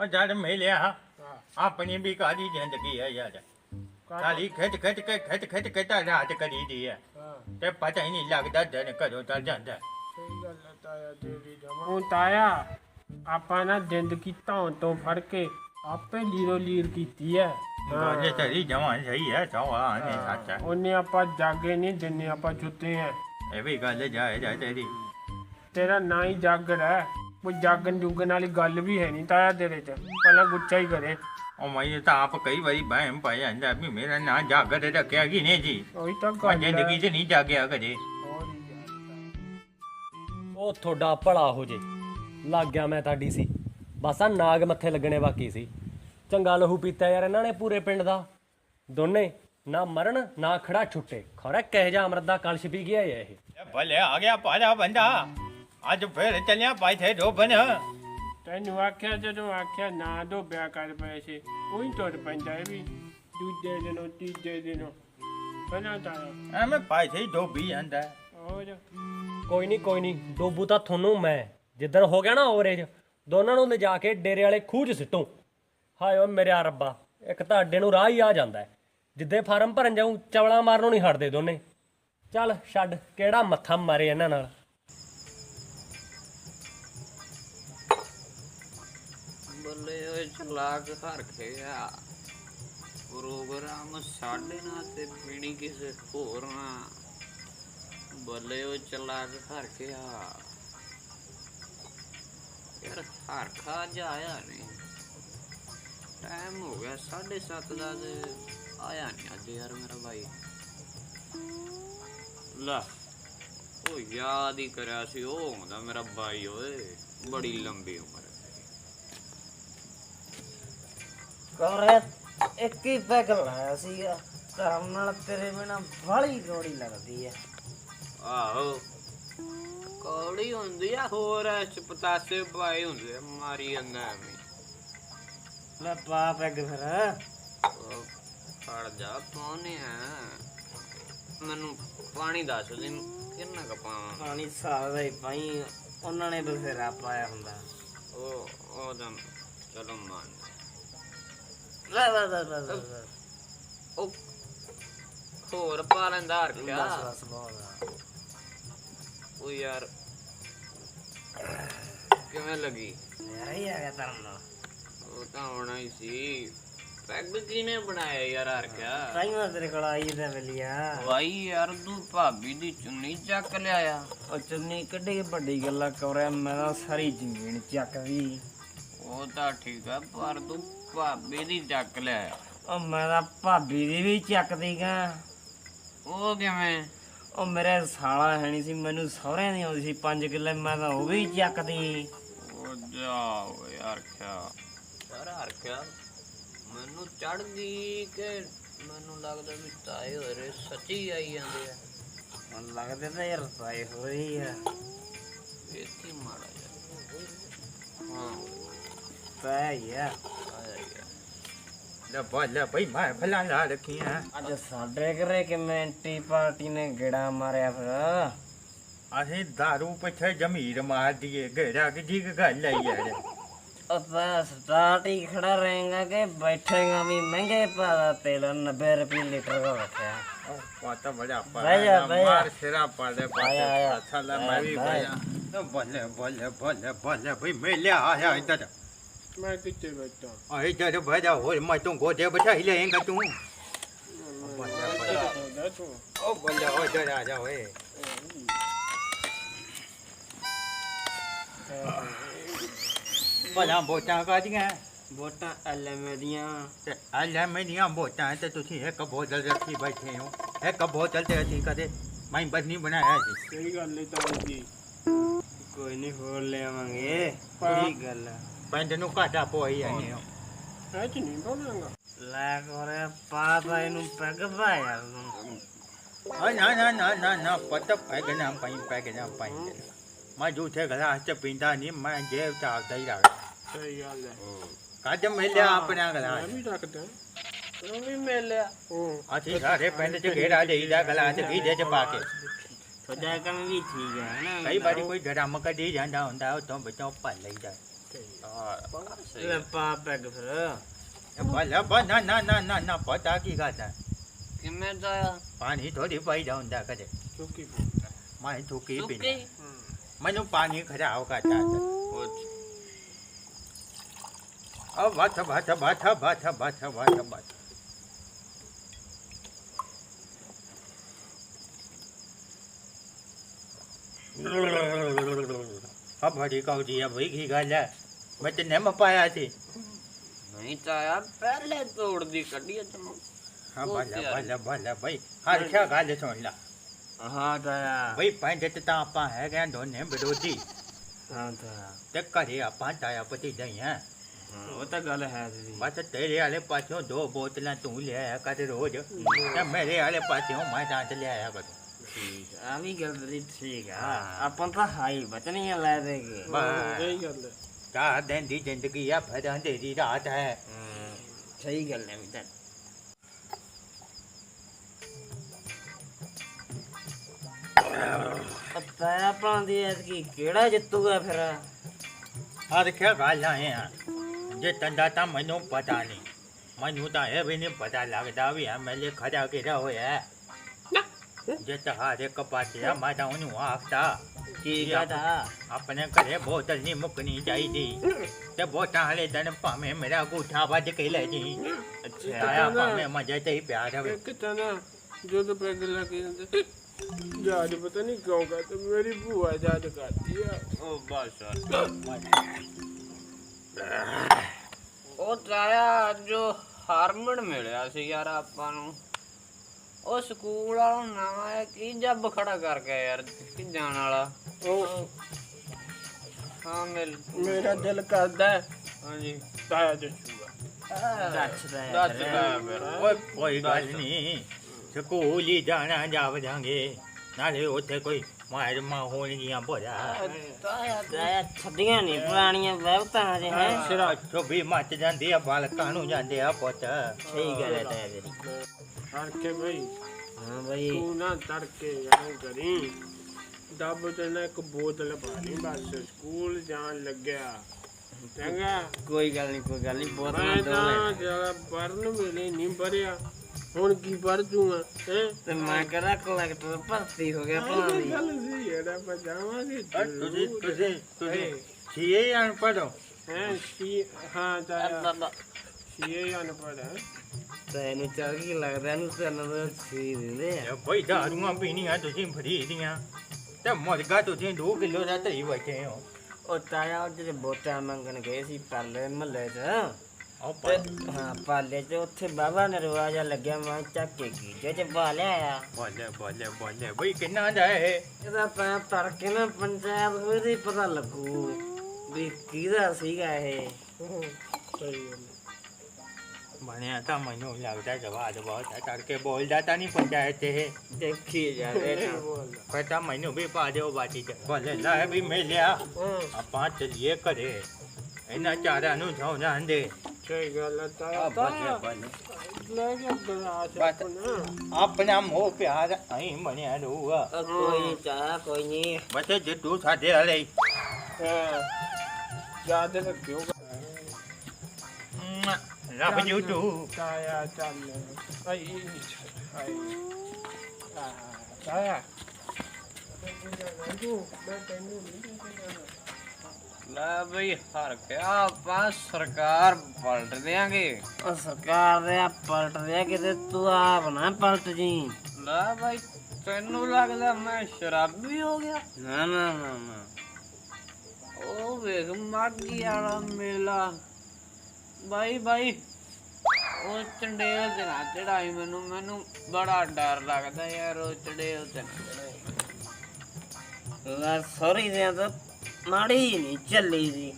ਉਹ ਜਦ ਮਿਲਿਆ ਹਾਂ। ਆਪਣੀ ਵੀ ਕਾਦੀ ਜ਼ਿੰਦਗੀ ਹੈ ਯਾਰ? ਖਾਲੀ ਖਿੱਚ ਖਿੱਚ ਕੇ ਖਿੱਚ ਖਿੱਚ ਕੇ ਤਾਂ ਰਾਤ ਕਰੀ ਦੀ ਹੈ। ਹਾਂ। ਤੇ ਪਤਾ ਹੀ ਨਹੀਂ ਲੱਗਦਾ ਦਿਨ ਕਦੋਂ ਚੱਲ ਜਾਂਦਾ। ਸਹੀ ਗੱਲ ਹੈ ਤਾਇਆ ਤੇਰੀ ਜਮਾ। ਹੁਣ ਤਾਇਆ ਆਪਾਂ ਨਾ ਜ਼ਿੰਦਗੀ ਧੌਣ ਤੋਂ ਫੜ ਕੇ ਆਪੇ ਲੀਰੋ ਲੀਰ ਕੀਤੀ ਹੈ। ਬਾਜੇ ਤੇਰੀ ਜਮਾਂ ਸਹੀ ਹੈ ਸਵਾ ਨਹੀਂ ਸੱਚ ਹੈ। ਉਹਨੇ ਆਪਾਂ ਜਾਗੇ ਨਹੀਂ ਜਿੰਨੇ ਆਪਾਂ ਜੁੱਤੇ ਆ ਇਹ ਵੀ ਗੱਲ ਜਾਏ ਜਾ ਤੇਰੀ। ਤੇਰਾ ਨਾਂ ਹੀ ਜਾਗਰ ਹੈ। ਕੋਈ ਜਾਗਣ ਜੁਗਣ ਵਾਲੀ ਗੱਲ ਵੀ ਹੈ ਨਹੀਂ ਤਾਇਆ ਤੇਰੇ ਚ ਪਹਿਲਾਂ ਗੁੱਚਾ ਹੀ ਕਰੇ। ਉਹ ਮੈਂ ਤਾਂ ਆਪ ਕਈ ਵਾਰੀ ਬਹਿਮ ਪਾਇਆ ਜਾਂਦਾ ਵੀ ਮੇਰਾ ਨਾਂ ਜਾਗਰ ਰੱਖਿਆ ਕੀ ਨਹੀਂ ਜੀ? ਉਹੀ ਤਾਂ ਮੈਂ ਗੱਲ ਜ਼ਿੰਦਗੀ 'ਚ ਨਹੀਂ ਜਾਗਿਆ ਕਦੇ। ਉਹ ਤੁਹਾਡਾ ਭਲਾ ਹੋ ਜੇ। ਲੱਗ ਗਿਆ ਮੈਂ ਤੁਹਾਡੀ ਸੀ। ਬਸ ਆ ਨਾਗ ਮੱਥੇ ਲੱਗਣੇ ਬਾਕੀ ਸੀ। ਚੰਗਾ ਲਹੂ ਪੀਤਾ ਯਾਰ ਇਹਨਾਂ ਨੇ ਪੂਰੇ ਪਿੰਡ ਦਾ। ਦੋਨੇ ਨਾ ਮਰਨ ਨਾ ਖੜਾ ਛੁੱਟੇ। ਖਰਾ ਕਹਿ ਜਾ ਅਮਰਤ ਦਾ ਕਲਸ਼ ਪੀ ਗਿਆ ਇਹ। ਇਹ ਭਲੇ ਆ ਗਿਆ ਪਾਲਾ ਬੰਦਾ। ਅੱਜ ਫੇਰ ਚੱਲਿਆ ਪਾਈਥੇ ਡੋਬਨ ਤੈਨੂੰ ਆਖਿਆ ਜਦੋਂ ਆਖਿਆ ਨਾ ਦੋ ਬਿਆ ਕਰ ਪੈਸੇ ਉਹੀ ਤੁਰ ਪੈਂਦਾ ਇਹ ਵੀ ਦੂਜੇ ਦਿਨੋਂ ਤੀਜੇ ਦਿਨੋਂ। ਬਣਾ ਤਾਇਆ ਐਵੇਂ ਪਾਈਥੇ ਡੋਬੀ ਜਾਂਦਾ। ਹੋਰ? ਕੋਈ ਨਹੀਂ ਕੋਈ ਨਹੀਂ ਡੋਬੂ ਤਾਂ ਤੁਹਾਨੂੰ ਮੈਂ। ਜਿੱਦਣ ਹੋ ਗਿਆ ਨਾ ਓਵਰੇਜ ਦੋਨਾਂ ਨੂੰ ਲਿਜਾ ਕੇ ਡੇਰੇ ਵਾਲੇ ਖੂਹ 'ਚ ਸਿੱਟੂ। ਹਾਏ ਓ ਮੇਰੇ ਰੱਬਾ ਇੱਕ ਤਾਂ ਅੱਡੇ ਨੂੰ ਰਾਹ ਹੀ ਆ ਜਾਂਦਾ ਹੈ। ਜਿੱਦੇ ਫਾਰਮ ਭਰਨ ਜਾਊ ਚਵਲਾ ਮਾਰਨੋਂ ਨਹੀਂ ਹਟਦੇ ਦੋਨੇ। ਚੱਲ ਛੱਡ ਕਿਹੜਾ ਮੱਥਾ ਮਾਰੇ ਇਹਨਾਂ ਨਾਲ? ਬੱਲੇ ਓਏ ਚਲਾਕ ਹਰ ਖਿਆ ਪ੍ਰੋਗਰਾਮ ਸਾਡੇ ਨਾਲ ਤੇ ਪੀਣੀ ਕਿਸੇ ਹੋਰ ਨਾਲ ਬੱਲੇ ਓਏ ਚਲਾਕ ਹਰ ਖਿਆ ਯਾਰ ਹਰ ਖਾ ਜਾਇਆ ਨਹੀਂ। ਟਾਈਮ ਹੋ ਗਿਆ 7:30 ਦਾ ਤੇ ਆਇਆ ਨਹੀਂ ਅੱਜ ਯਾਰ ਮੇਰਾ ਭਾਈ ਲਾ, ਉਹ ਯਾਦ ਹੀ ਕਰਿਆ ਸੀ, ਉਹ ਹੁੰਦਾ ਮੇਰਾ ਭਾਈ ਓਏ, ਬੜੀ ਲੰਬੀ ਉਮਰ। ਕੋਰੇ ਇੱਕ ਹੀ ਪੈਗ ਲਾਇਆ ਸੀਗਾ। ਧਰਮ ਨਾਲ ਤੇਰੇ ਬਿਨਾ ਬਾਲੀ ਗੋੜੀ ਲੱਗਦੀ ਹੈ ਆਹੋ। ਕੌੜੀ ਹੁੰਦੀ ਆ ਹੋਰ ਐ ਚ ਪਤਾਸੇ ਪਾਏ ਹੁੰਦੇ ਆ, ਮਾਰੀ ਜਾਂਦਾ ਐਵੇਂ। ਲੈ ਪਾ ਪੈਗ ਫਿਰ। ਉਹ ਫੜ ਜਾ ਪਾਉਨੇ ਆ? ਮੈਨੂੰ ਪਾਣੀ ਦੱਸ ਦੇ ਕਿੰਨਾ ਕ ਪਾਵਾਂ? ਪਾਣੀ ਸਾਲ ਦਾ ਹੀ ਪਾਈ ਉਹਨਾਂ ਨੇ ਬਥੇਰਾ ਪਾਇਆ ਹੁੰਦਾ। ਉਹ ਉਹ ਤਾਂ ਚਲੋ ਮੰਨ ਲੈ ਲੈ ਲੈ ਲੈ ਲੈ, ਲੈ। ਉਹ ਹੋਰ ਪਾ ਲੈਂਦਾ ਹਰ ਬਸ ਕਿਆ ਬਸ ਬਹੁਤ ਆ। ਉਹ ਯਾਰ ਕਿਵੇਂ ਲੱਗੀ? ਮੇਰਾ ਹੀ ਆ ਗਿਆ ਧਰਮ ਨਾਲ। ਉਹ ਤਾਂ ਹੋਣਾ ਹੀ ਸੀ। ਪੈਗ ਕਿਨੇ ਬਣਾਇਆ ਯਾਰ ਹਰ ਕਿਆ? ਤਾਈਆਂ ਤੇਰੇ ਕੋਲ ਆਈ ਤੇ ਵਲੀਆ ਵਾਈ ਯਾਰ ਤੂੰ ਭਾਬੀ ਦੀ ਚੁੰਨੀ ਚੱਕ ਲਿਆਇਆ ਉਹ ਚੁੰਨੀ ਕੱਢੀ ਵੱਡੀ ਗੱਲਾਂ ਕਰਿਆ ਮੈਂ ਤਾਂ ਸਾਰੀ ਜ਼ਮੀਨ ਚੱਕਦੀ। ਉਹ ਤਾਂ ਠੀਕ ਆ ਪਰ ਤੂੰ ਭਾਬੀ ਦੀ ਚੱਕ ਲਿਆਇਆ ਉਹ ਮੈਂ ਤਾਂ ਭਾਬੀ ਦੀ ਵੀ ਚੱਕਦੀ ਗਾ ਉਹ ਕਿਵੇਂ? ਉਹ ਮੇਰੇ ਸਾਲਾ ਹੈ ਨਹੀਂ ਸੀ ਮੈਨੂੰ ਸਹੁਰਿਆਂ ਦੀ ਆਉਂਦੀ ਸੀ 5 ਕਿੱਲੇ ਮੈਂ ਤਾਂ ਉਹ ਵੀ ਚੱਕਦੀ। ਉਹ ਜਾ ਓਏ ਯਾਰ ਕਿਆ ਯਾਰ ਹਰ ਕਿਆ ਮੈਨੂੰ ਚੜ ਗਈ ਕਿ ਮੈਨੂੰ ਲੱਗਦਾ ਵੀ ਤਾਏ ਹੋਰੇ ਸੱਚੀ ਆਈ ਜਾਂਦੇ ਆ। ਮਨ ਲੱਗਦਾ ਤਾਂ ਯਾਰ ਸਾਈ ਹੋ ਰਹੀ ਆ ਵੇਖੀ ਮਾੜਾ ਯਾਰ ਹਾਂ। ਪੈ ਯਾ ਆਇਆ ਯਾਰ ਲੈ ਭਈ ਮੈਂ ਫਲਾਂ ਲਾ ਰੱਖੀਆਂ। ਅੱਜ ਸਾਡੇ ਘਰੇ ਕਮੈਂਟੀ ਪਾਰਟੀ ਨੇ ਗੇੜਾ ਮਾਰਿਆ ਫਿਰ। ਅਸੀਂ दारू ਪਿੱਛੇ ਜ਼ਮੀਰ ਮਾਰ ਦੀਏ ਘੇਰਾ ਕਿ ਜੀ ਗੱਲ ਹੈ ਯਾਰ ਆਪਾਂ ਸਟਾਰਟ ਹੀ ਖੜਾ ਰਹੇਗਾ ਕਿ ਬੈਠੇਗਾ ਵੀ ਮਹਿੰਗੇ ਪਾਦਾ ਤੇਲ 90 ਰੁਪਏ ਲੀਟਰ ਦਾ ਰੱਖਿਆ। ਪਾਤਾ ਬੜਾ ਬਹਿ ਜਾ, ਬਹਿ ਜਾ। ਮਾਰ ਸਿਰਾ ਪਾਲੇ ਆਇਆ, ਆਇਆ। ਪਾਤੇ ਸਾਲਾ ਮੈਂ ਵੀ ਬਹਿ। ਪਾਇਆ ਬੱਲੇ ਬੱਲੇ ਬੱਲੇ ਬੱਲੇ ਭਈ ਮੈਂ ਲਿਆ ਆਇਆ ਇੱਧਰ। ਮੈਂ ਕਿੱਥੇ ਬੈਠਾ? ਆ ਇੱਧਰ ਬੈਠਾ ਹੋਰ ਮੈਂ ਤੂੰ ਗੋਦੇ ਬਿਠਾਈ ਲਏਗਾ ਤੂੰ ਦੱਸ ਤੂੰ ਉਹ ਉਹ ਇੱਧਰ ਆ ਜਾ ਓਏ। ਬਲਾ ਬੋਟਾਂ ਕਾਦੀਆਂ ਵੋਟਾਂ ਐਲਐਮ ਦੀਆਂ। ਤੇ ਆ ਲੈ ਮੇਰੀਆਂ ਬੋਟਾਂ ਤੇ ਤੁਸੀਂ ਇੱਕ ਬੋਤਲ ਰੱਖੀ ਬੈਠੇ ਹੋ ਇੱਕ ਬੋਤਲ ਤੇ ਅਸੀਂ ਕਦੇ ਮੈਂ ਬਸ ਨਹੀਂ ਬਣਾਇਆ ਜੀ। ਕਿਹੜੀ ਗੱਲ ਹੈ ਤਾਂ ਜੀ। ਕੋਈ ਨਹੀਂ ਹੋਰ ਲਿਆਵਾਂਗੇ। ਹਾਂ। ਕੀ ਗੱਲ ਆ? ਪਿੰਡ ਨੂੰ ਘਾਟਾ ਪੋਈ ਜਾਂਦੇ ਹੋ ਇਹ ਚ ਨਹੀਂ ਬੋਲਾਂਗਾ ਲੈ ਕੋਰੇ ਪਾਤਾ ਇਹਨੂੰ ਪੈਗ ਪਾਇਆ ਤੂੰ ਆ ਨਾ ਨਾ ਨਾ ਨਾ ਨਾ ਪਤਾ ਪੈਗ ਨਾ ਪਾਈ ਪੈਗ ਨਾ ਪਾਈ ਮੈਂ ਜੂਠੇ ਗਲਾਸ ਚ ਪੀਂਦਾ ਨਹੀਂ ਮੈਂ ਜੇਬ ਚ ਆਪਦਾ ਹੀ ਰੱਖਦਾ ਸਹੀ ਗੱਲ ਹੈ ਕੱਜ ਮਿਲਿਆ ਆਪਣਾ ਪਿੰਡ ਚ ਪਾ ਕੇ ਤੁਹਾਡਾ ਕੰਮ ਵੀ ਠੀਕ ਹੈ ਨਾ ਕਈ ਡਰਮ ਕੱਢੀ ਜਾਂਦਾ ਪਤਾ ਕੀ ਗੱਲ ਹੈ ਕਿਵੇਂ ਤਾਇਆ ਪਾਣੀ ਥੋੜੀ ਪਈ ਪਾਣੀ ਖਰਾਬ ਕਰਦਾ ਹੈ ਉਹ ਆ ਬਸ ਬਸ ਬਸ ਬਸ ਬਸ ਹੈ ਮੈਂ ਤੇ ਨਿੰਮ ਪਾਇਆ ਸੀ। ਨਹੀਂ ਤਾਇਆ ਪਹਿਲੇ ਤੋੜਦੀ ਕੱਢੀ ਤੈਨੂੰ। ਹਾਂ ਬੱਲਾ ਬੱਲਾ ਬੱਲਾ ਬਈ ਹਰ ਕਿਆ ਗੱਲ ਸੁਣ ਲਾ। ਹਾਂ ਤਾਇਆ ਬਈ ਪੈਂਦੇ ਤੇ ਤਾਂ ਆਪਾਂ ਹੈਗੇ ਦੋਨੇ ਵਿਰੋਧੀ। ਹਾਂ ਤਾਇਆ ਤੇ ਘਰੇ ਆਪਾਂ ਤਾਇਆ ਪਤੀ ਨਹੀਂ ਆ। ਉਹ ਤਾਂ ਗੱਲ ਹੈ ਤੇਰੀ। ਬਸ ਤੇਰੇ ਵਾਲੇ ਪਾਸਿਓਂ ਦੋ ਬੋਤਲਾਂ ਤੂੰ ਲਿਆਇਆ ਕਰ ਰੋਜ਼। ਤੇ ਮੇਰੇ ਵਾਲੇ ਪਾਸਿਓਂ ਮੈਂ ਤਾਂ ਤੇ ਲਿਆਇਆ ਕਰ। ਠੀਕ ਆ ਵੀ ਗੱਲ ਤੇਰੀ ਠੀਕ ਆ। ਆਪਾਂ ਤਾਂ ਹਾਈ ਬਚਨੀਆਂ ਲੈ ਦੇਗੇ ਬਸ। ਸਹੀ ਗੱਲ ਹੈ ਚਾਰ ਦਿਨ ਦੀ ਜ਼ਿੰਦਗੀ ਆ ਫਿਰ ਅੰਧੇਰੀ ਰਾਤ ਹੈ। ਸਹੀ ਗੱਲ ਹੈ ਵੀ ਤਾਂ ਤਾਇਆ ਪਾਉਂਦੀ ਐ ਕਿ ਕਿਹੜਾ ਜਿੱਤੂਗਾ ਫਿਰ? ਹਰ ਕਿਆ ਗੱਲ ਆਏ ਆ ਜੇ ਤੰਦਾ ਤਾਂ ਮੈਨੂੰ ਪਤਾ ਨਹੀਂ। ਮੈਨੂੰ ਤਾਂ ਇਹ ਵੀ ਨਹੀਂ ਪਤਾ ਲੱਗਦਾ ਵੀ ਐਮਐਲਏ ਖੜਾ ਕਿਹੜਾ ਹੋਇਆ। ਜੇ ਤੁਹਾਡੇ ਕਪਾਟਿਆ ਮੈਂ ਤਾਂ ਉਹਨੂੰ ਆਖਦਾ ਕੀ ਕਹਤਾ ਆਪਣੇ ਘਰੇ ਬੋਤਲ ਨਹੀਂ ਮੁੱਕਣੀ ਚਾਹੀਦੀ। ਤੇ ਬੋਟਾਂ ਵਾਲੇ ਦਿਨ ਭਾਵੇਂ ਮੇਰਾ ਗੂਠਾ ਵੱਜ ਕੇ ਲੈ ਜੀ। ਅੱਛਾ ਆਇਆ ਭਾਵੇਂ ਮਜੇ ਤੇ ਹੀ ਪਿਆ ਰਵੇ। ਇੱਕ ਤਾਂ ਨਾ ਜਦੋਂ ਪੈਗ ਲੱਗੇ ਜਾਂਦੇ। ਜਾਜ ਪਤਾ ਨਹੀਂ ਕਿਉਂ ਕਰਦਾ ਮੇਰੀ ਭੂਆ ਜਾਜ ਕਰਦੀ ਆ। ਉਹ ਬਸ ਉਹ ਤਾਇਆ ਜੋ ਹਾਰਮਨ ਮਿਲਿਆ ਸੀ ਯਾਰ ਆਪਾਂ ਨੂੰ। ਉਹ ਸਕੂਲ ਵਾਲਾ ਨਵਾਂ ਹੈ ਕੀ ਜੱਬ ਖੜਾ ਕਰ ਗਿਆ ਯਾਰ ਕਿ ਜਾਣ ਵਾਲਾ? ਉਹ ਹਾਂ ਮਿਲ ਮੇਰਾ ਦਿਲ ਕਰਦਾ ਹੈ, ਹਾਂਜੀ ਤਾਇਆ ਜੱਸੂਗਾ ਦੱਸਦਾ ਹੈ ਦੱਸ ਫਿਰ। ਤਾਇਆ ਫਿਰ। ਓਏ ਕੋਈ ਗੱਲ ਨਹੀਂ। ਸਕੂਲ ਹੀ ਜਾਣਾ ਜਾਵਾਂਗੇ ਨਾਲੇ ਉੱਥੇ ਕੋਈ ਮਾਰ ਮਾ ਹੋਣਗੀਆਂ ਭੋਰਾ। ਤਾਇਆ ਤਾਇਆ ਛੱਡੀਆਂ ਨਹੀਂ ਪੁਰਾਣੀਆਂ ਵਹਿਬਤਾਂ ਹਜੇ ਹੈ। ਸਿਰਾ ਵੀ ਮੱਚ ਜਾਂਦੀ ਆ ਬਾਲਕਾਂ ਨੂੰ ਜਾਂਦੇ ਆ ਪੁੱਤ। ਸਹੀ ਗੱਲ ਹੈ ਤਾਇਆ ਤੇਰੀ ਤੜਕੇ ਬਈ। ਹਾਂ ਬਈ। ਤੂੰ ਨਾ ਤੜਕੇ ਗਰਮ ਕਰੀ ਤੇ ਨਾ ਇੱਕ ਬੋਤਲ ਪਾਣੀ ਬਸ ਸਕੂਲ ਜਾਣ ਲੱਗਿਆ। ਚੰਗਾ। ਕੋਈ ਗੱਲ ਨਹੀਂ ਕੋਈ ਗੱਲ ਨਹੀਂ ਬਹੁਤ ਮੈਂ ਨਾ ਦੋ ਤਾਂ ਲੈ ਜਰਾ ਪੜਨ ਵੇਲੇ ਨਹੀਂ ਪੜਿਆ ਹੁਣ ਕੀ ਪੜ ਜੂਗਾ ਹੈ? ਤੇ ਮੈਂ ਕਰਾ ਕਲੈਕਟਰ ਭਰਤੀ ਹੋ ਗਿਆ ਭਾਵੇਂ ਗੱਲ ਸੀ ਇਹਦਾ ਪਜਾਵਾਂਗੇ ਤੁਸੀਂ ਤੁਸੀਂ ਤੁਸੀਂ ਸੀਏ ਅਨਪੜ੍ਹ ਹੈ? ਸੀ ਹਾਂ ਬਾਬਾ ਸੀਏ ਅਨਪੜ੍ਹ ਹੈ? ਤੈਨੂੰ ਚੱਲ ਕੀ ਲੱਗਦਾ ਇਹਨੂੰ ਤੈਨੂੰ ਤਾਂ ਸੀ ਦਿੰਦੇ ਆ। ਇਹ ਬਈ ਦਾਰੂਆਂ ਪੀਣੀਆਂ ਤੁਸੀਂ ਫਰੀ ਦੀਆਂ। ਤੇ ਮੁਰਗਾ ਤੁਸੀਂ 2 ਕਿਲੋ ਦਾ ਧਰੀ ਬੈਠੇ ਹੋ। ਉਹ ਤਾਇਆ ਉਹ ਜਿਹੜੇ ਵੋਟਾਂ ਮੰਗਣ ਗਏ ਸੀ ਪਰਲੇ ਮਹੱਲੇ 'ਚ। ਉਹ ਤੇ ਹਾਂ ਪਾਲੇ 'ਚ ਉੱਥੇ ਬਾਬਾ ਨੇ ਰਵਾਜਾ ਲੱਗਿਆ ਮੈਂ ਚੱਕ ਕੇ ਗੀਜੇ 'ਚ ਪਾ ਲਿਆ ਬੋਲੇ ਬੋਲੇ ਬੋਲੇ ਬਈ ਕਿੰਨਾ ਦਾ ਹੈ ਇਹਦਾ ਤਾਂ ਤੜਕੇ ਨਾ ਪੰਚਾਇਤ ਉਹਦੇ ਪਤਾ ਲੱਗੂ ਵੀ ਕਿਹਦਾ ਸੀਗਾ ਇਹ। ਸਹੀ ਗੱਲ ਬਣਿਆ ਤਾਂ ਮੈਨੂੰ ਲੱਗਦਾ ਜਵਾਬ ਬਹੁਤ ਬੋਲਦਾ ਤਾਂ ਨਹੀਂ ਪੰਚਾਇਤ ਇਹ ਦੇਖੀ ਜਾਵੇ ਨਾ ਬੋਲ ਪਤਾ ਮੈਨੂੰ ਵੀ ਪਾ ਦਿਓ ਬਾਟੀ ਚ ਬੋਲੇ ਲੈ ਵੀ ਮਿਲਿਆ ਹਾਂ ਆਪਾਂ ਚੱਲੀਏ ਘਰੇ ਇਹਨਾਂ ਚਾਰਾਂ ਨੂੰ ਸੌਣਾ ਦੇ ਸਹੀ ਗੱਲ ਹੈ ਤਾਇਆ ਤਾਇਆ ਲੈ ਕੇ ਗਲਾਸ ਬਸ। ਆਪਣਾ ਟੂ ਤਾਇਆ ਚੱਲ ਆਈ ਨਹੀਂ ਛੱਡ ਆਈ ਆ ਤਾਇਆ ਲੈ ਬਈ ਹਰ ਕਿਆ ਆਪਾਂ ਸਰਕਾਰ ਪਲਟ ਦਿਆਂਗੇ। ਉਹ ਸਰਕਾਰ ਦੇ ਆ ਪਲਟ ਦੇ ਕਿਤੇ ਤੂੰ ਆਪ ਨਾ ਪਲਟ ਜੀ। ਲੈ ਬਈ ਤੈਨੂੰ ਲੱਗਦਾ ਮੈਂ ਸ਼ਰਾਬੀ ਹੋ ਗਿਆ? ਨਾ ਨਾ ਨਾ ਨਾ। ਉਹ ਵੇਖ ਮਾਗੀ ਵਾਲਾ ਮੇਲਾ। ਬਾਈ ਬਾਈ। ਉਹ ਚੰਡੇਲ ਤੇ ਨਾ ਚੜਾਈ ਮੈਨੂੰ ਮੈਨੂੰ ਬੜਾ ਡਰ ਲੱਗਦਾ ਯਾਰ ਉਹ ਚੰਡੇਲ ਤੇ ਨਾ ਚੜਾਈ। ਲੈ ਸੌਰੀ ਦੇ ਤਾਂ ਮਾੜੀ ਨਹੀਂ ਚੱਲੀ ਸੀ।